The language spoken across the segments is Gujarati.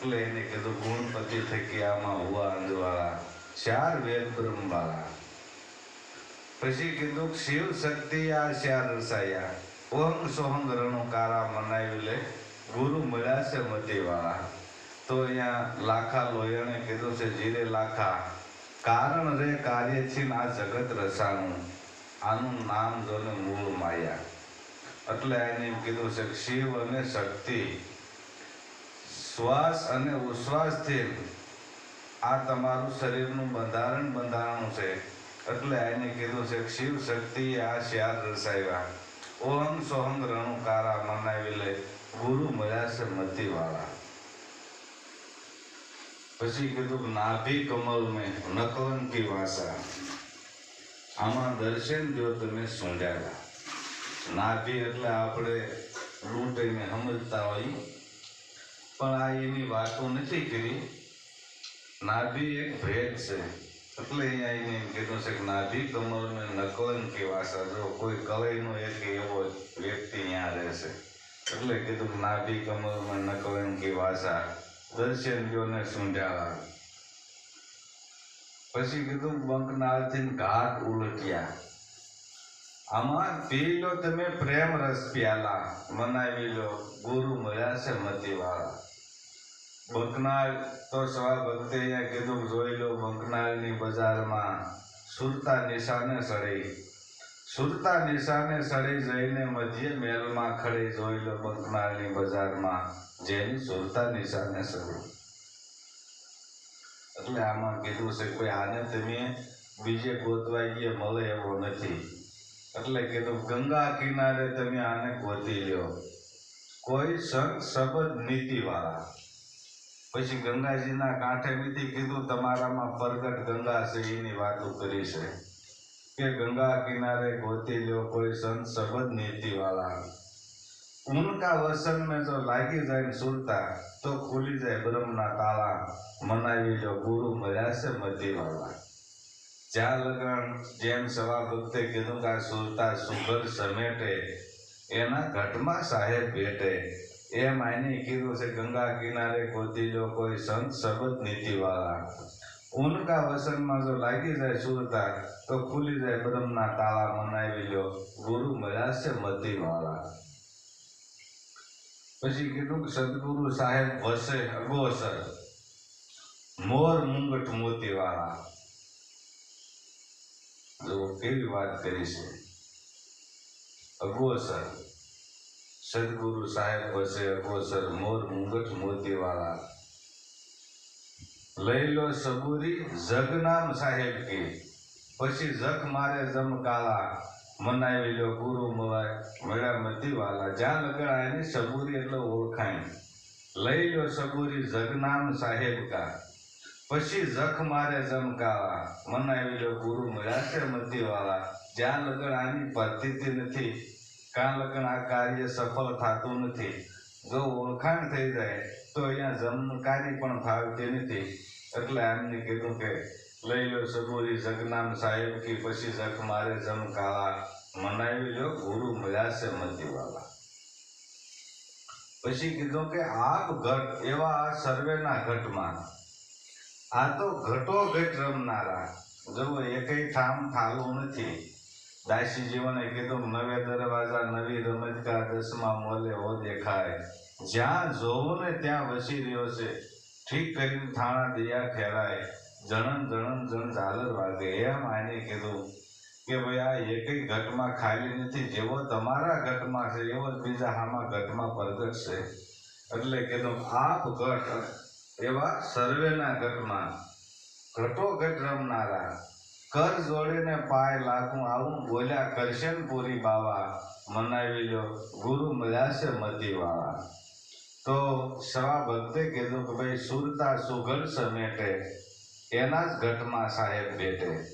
એટલે એને કીધું ગુણપતિ થકી આમાં હુવા અંજવાળા, ચાર વેદ બ્રહ્મ વાળા પછી કીધું શિવ શક્તિ આ ચાર રસાયા. ઓહંગ સોહંગ રણુ કારા મનાવી લે, ગુરુ મળ્યા છે મતી વાળા તો અહીંયા લાખા લોયણે કીધું છે, જીરે લાખા, કારણ રે કાર્ય છે આ જગત રસાણું. આનું નામ જોને મૂળ માયા. એટલે એને કીધું છે શિવ અને શક્તિ શ્વાસ અને ઉશ્વાસથી આ તમારું શરીરનું બંધારણ બંધારણું છે. એટલે એને કીધું છે, શિવ શક્તિ આ શ્યાર રસાયવા. ઓહમ સોહમ રણુકારા મનાવી લે, ગુરુ મળ્યા છે મતીવાળા પછી કીધું, નાભી કમલ મેં નકલંકી વાસા. આમાં દર્શન જો તમે સુંઢ્યા નાભી એટલે આપણે લૂંટીને સમજતા હોય પણ આ એની વાતો નથી કરી. નાભી એક ભેદ છે. એટલે અહીંયા એને એમ કીધું છે કે નાભી કમર ને નકલંકી વાસા, જો કોઈ કલયનો એક એવો વ્યક્તિ અહીંયા રહેશે એટલે કીધું નાભી કમરમાં નકલંકી વાસા. દર્શન જો ને સુંઢાળા. પછી કીધું બંકનાળથી ઘાટ ઉલટ્યા. આમાં પી લો તમે પ્રેમ રસ પ્યાલા. મનાવી લો, ગુરુ મળ્યા છે મતીવાળા. બંકનાળ તો સવા ભક્તે કીધું, જોઈ લો બંકનાળની બજારમાં સુરતા નિશાને સડી સુરતા નિશાને સડી જઈને મધ્ય મેલમાં ખડી, જોઈ લો બંકનાળની બજારમાં જેની સુરતા નિશાને સડી એટલે આમાં કીધું છે કોઈ આને તમે બીજે ગોતવાઈ ગયે, મળે એવો નથી. એટલે કીધું, ગંગા કિનારે તમે આને ગોતી લ્યો. કોઈ સંત શબ્દ નીતિ વાળા પછી ગંગાજીના કાંઠે નથી કીધું, તમારામાં પ્રગટ ગંગા છે, એની વાતો કરી છે. કે ગંગા કિનારે ગોતી લ્યો, કોઈ સંત સબદ નીતિ વાળા ઉનકા વસન મેં જો લાગી જાય સુરતા, તો ખુલી જાય બ્રહ્મના તાળા. મનાવી લો ગુરુ મળ્યા છે મતી વાળા જ્યાં લગન, જેમ સવા ભક્તે કીધું કે સુરતા સુગર સમેટે, એના ઘટમાં સાહેબ ભેટે એમ આને કીધું છે, ગંગા કિનારે ગોતી લો કોઈ સંત સબત નીતિ વાળા ઉનકા વસનમાં જો લાગી જાય સુરતા તો ખુલી જાય બ્રહ્મના તાળા મનાવી લો ગુરુ મળ્યા છે મતી વાળા પછી કીધું કે, સદગુરુ સાહેબ વસે અગોસર, મોર મુંગટ મોતીવાળા. જો કેવી વાત કરી છે. અગોસર. સદગુરુ સાહેબ વસે અકોસર મોર મુંગટ મોતીવાળા. લઈ લો સબુરી જગનામ સાહેબ કી. પછી જખ મારે જમકાળા. મનાવી લો ગુરુ મળાય મેળા મતીવાલા જ્યાં લગડાય ને સબુરી એટલે ઓળખાય. લઈ લો સબુરી જગનામ સાહેબ કા. પછી જખ મારે જમકાવા મનાવી લો ગુરુ મળ્યા છે મતીવાલા જ્યાં લગડ આની પદ્ધતિ નથી. કાં લગન આ કાર્ય સફળ થતું નથી. જો ઓળખાણ થઈ જાય, તો અહીંયા જમકારી પણ ફાવતી નથી. એટલે એમને કીધું કે, લઈ લો સગુરી જગનામ સાહેબ કી પછી જખ મારે જમકાળા મનાવી લો ગુરુ મળ્યા છે મતીવાલા પછી કીધું કે આપ ઘટ એવા આ સર્વેના ઘટમાં. આ તો ઘટો ઘટ રમનારા. જો એકઈ ઠામ થાલું નથી. દાસી જીવને કીધું, નવે દરવાજા, નવી રમતકા દસમાં મોલે હો દેખાય. જ્યાં જોવું ને ત્યાં વસી રહ્યો છે. ઠીક કરીને થાણા દિયા ઠેરાય જણન જણન, જણ ઝાલર વાગે. એમ આને કીધું કે, ભાઈ, આ એકઈ ઘટમાં ખાલી નથી. જેવો તમારા ઘટમાં છે, એવો જ બીજા હામાં ઘટમાં પ્રગટ છે. એટલે કીધું, આપ ઘટ, એવા સર્વેના ઘટમાં ઘટો ઘટ રમનારા. કર જોડીને પાય લાખું આવું બોલ્યા કરશનપુરી બાવા? મનાવી લો ગુરુ મળ્યા છે મતીવાળા તો શ્રા ભક્તે કીધું કે, ભાઈ, સુરતા સુઘડ સમેટે, એના જ ઘટમાં સાહેબ બેઠે.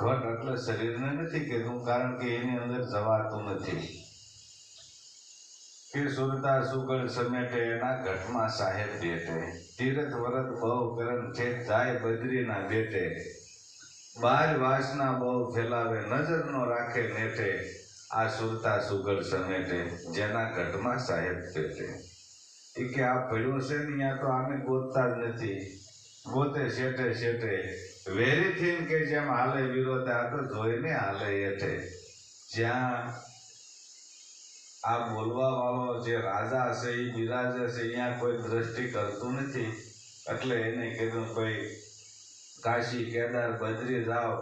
ઘટ એટલે શરીરને નથી કીધું, કારણ કે એની અંદર જવાતું નથી. કે સુરતા સુગળ સમેટે, એના ઘટમાં સાહેબ બેઠે. તીરથ વરત બહુ કરન છે જાય બદ્રીના બેટે બાર વાસના બહુ ફેલાવે નજર નો રાખે નેઠે, આ સુરતા સુગર સમેટે, જેના ઘટમાં સાહેબ પેટે. એ કે આ ભર્યો છે ને ત્યાં તો આને ગોતતા જ નથી. ગોતે, શેઠે શેઠે. વેરીથી કે જેમ હાલે વિરોધ, આ તો જોઈને હાલે હેઠે જ્યાં આ બોલવા વાળો જે રાજા છે એ બિરાજે છે અહીંયા કોઈ દ્રષ્ટિ કરતું નથી. એટલે એને કીધું કોઈ કાશી, કેદાર, બદ્રી જાઓ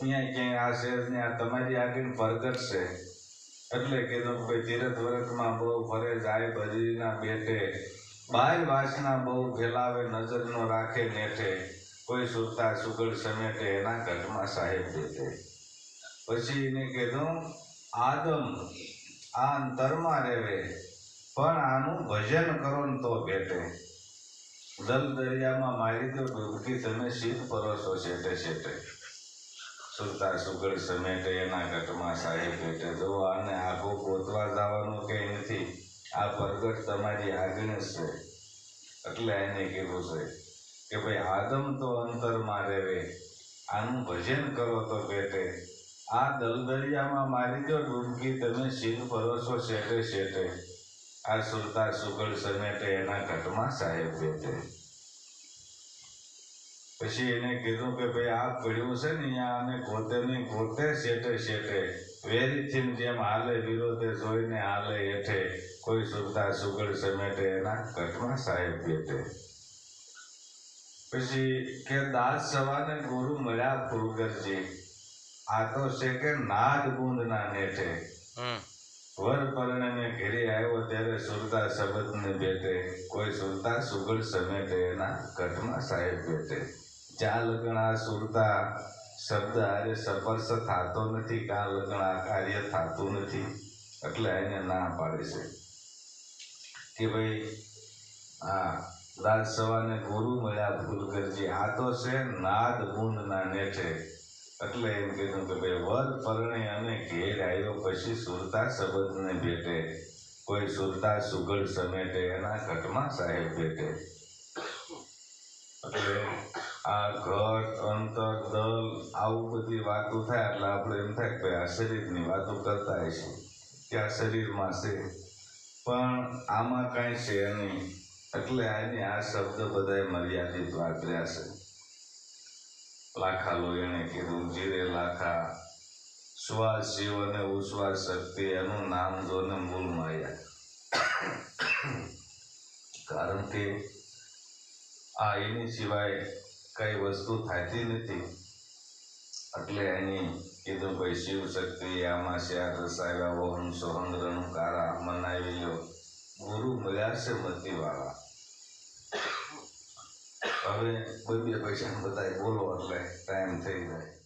અહીંયા ક્યાંય આ શહેરની આ તમારી આગળ છે. એટલે કીધું ભાઈ તીરથ વ્રતમાં બહુ ફરે, જાય, બદ્રીના બેટે બાર વાસના બહુ ફેલાવે નજર નો રાખે, નેઠે. કોઈ સુરતા સુગળ સમેટે, એના ઘટમાં સાહેબ દેતે પછી એને કીધું, આદમ, આ અંતરમાં રહેવે. પણ આનું ભજન કરો ને તો ભેટે દલ દરિયામાં મારી દો ડૂબકી તમે શીત પરોસો શેઠે શેઠે સુરતા સુગળ સમેટે એના ઘટમાં સાહેબ પેટે જો આને આખું ગોતવા જવાનું કંઈ નથી, આ પ્રગટ તમારી આગળ છે. એટલે એને કીધું છે કે ભાઈ આદમ તો અંતરમાં રહેવે. આનું ભજન કરો તો પેટે આ દલદરિયામાં મારી દો ડૂબકી તમે શીત પરોસો શેઠે શેઠે આ સુરતા સુગડ સમેટે એના ઘટમાં સાહેબ બેઠે. પછી એને કીધું કે ભાઈ આ પડ્યું છે ને અહીંયા અને ગોતે નહીં ગોતે શેઠે શેઠે વેરીથી જેમ હાલે, વિરોધે જોઈને હાલે હેઠે. કોઈ સુરતા સુગળ સમેટે એના ઘટમાં સાહેબ બેઠે. પછી કે દાસ સવાને ગુરુ મળ્યા ફુલગરજી આ તો છે કે નાદ બુંદના નેઠે. વર પરણે ઘેરી આવ્યો ત્યારે સુરતા શબ્દને બેટે કોઈ સુરતા સુગળ સમેટે, એના ઘટમાં સાહેબ બેટે જ્યાં લગ્ન આ સુરતા, શબ્દ આજે સપર્શ થતો નથી કા આ કાર્ય થતું નથી, એટલે એને ના પાડે છે. કે ભાઈ, હા રાજ સવાને ગુરુ મળ્યા ફૂલકરજી આ તો છે નાદ બુંદના નેઠે. એટલે એમ કીધું કે ભાઈ, વર પરણે અને ઘેર આવ્યો પછી સુરતા શબ્દને ભેટે. કોઈ સુરતા સુગળ સમેટે, એના ઘટમાં સાહેબ ભેટે. એટલે આ ઘટ, અંતર, દલ, આવું બધી વાતો થાય, એટલે આપણે એમ થાય કે ભાઈ, આ શરીરની વાતો કરતા હશું. કે આ શરીરમાં છે. પણ આમાં કાંઈ છે નહીં. એટલે આની આ શબ્દ બધાય મર્યાદિત વાપર્યા છે. લાખા લોહીને કીધું. જીરે શ્વાસ જીવ અને ઉશ્વાસ શક્તિ એનું નામ જોને મૂળ માયા કારણ કે આ એની સિવાય કઈ વસ્તુ થતી નથી. એટલે એની કીધું ભાઈ શિવ શક્તિ આમાં શ્યાર રસાવ્યા વહન સોહન રણુ કારા મનાવી લો ગુરુ મળ્યા છે મતીવાળા. હવે કોઈ બે પૈસા બધા બોલો એટલે ટાઈમ થઈ જાય.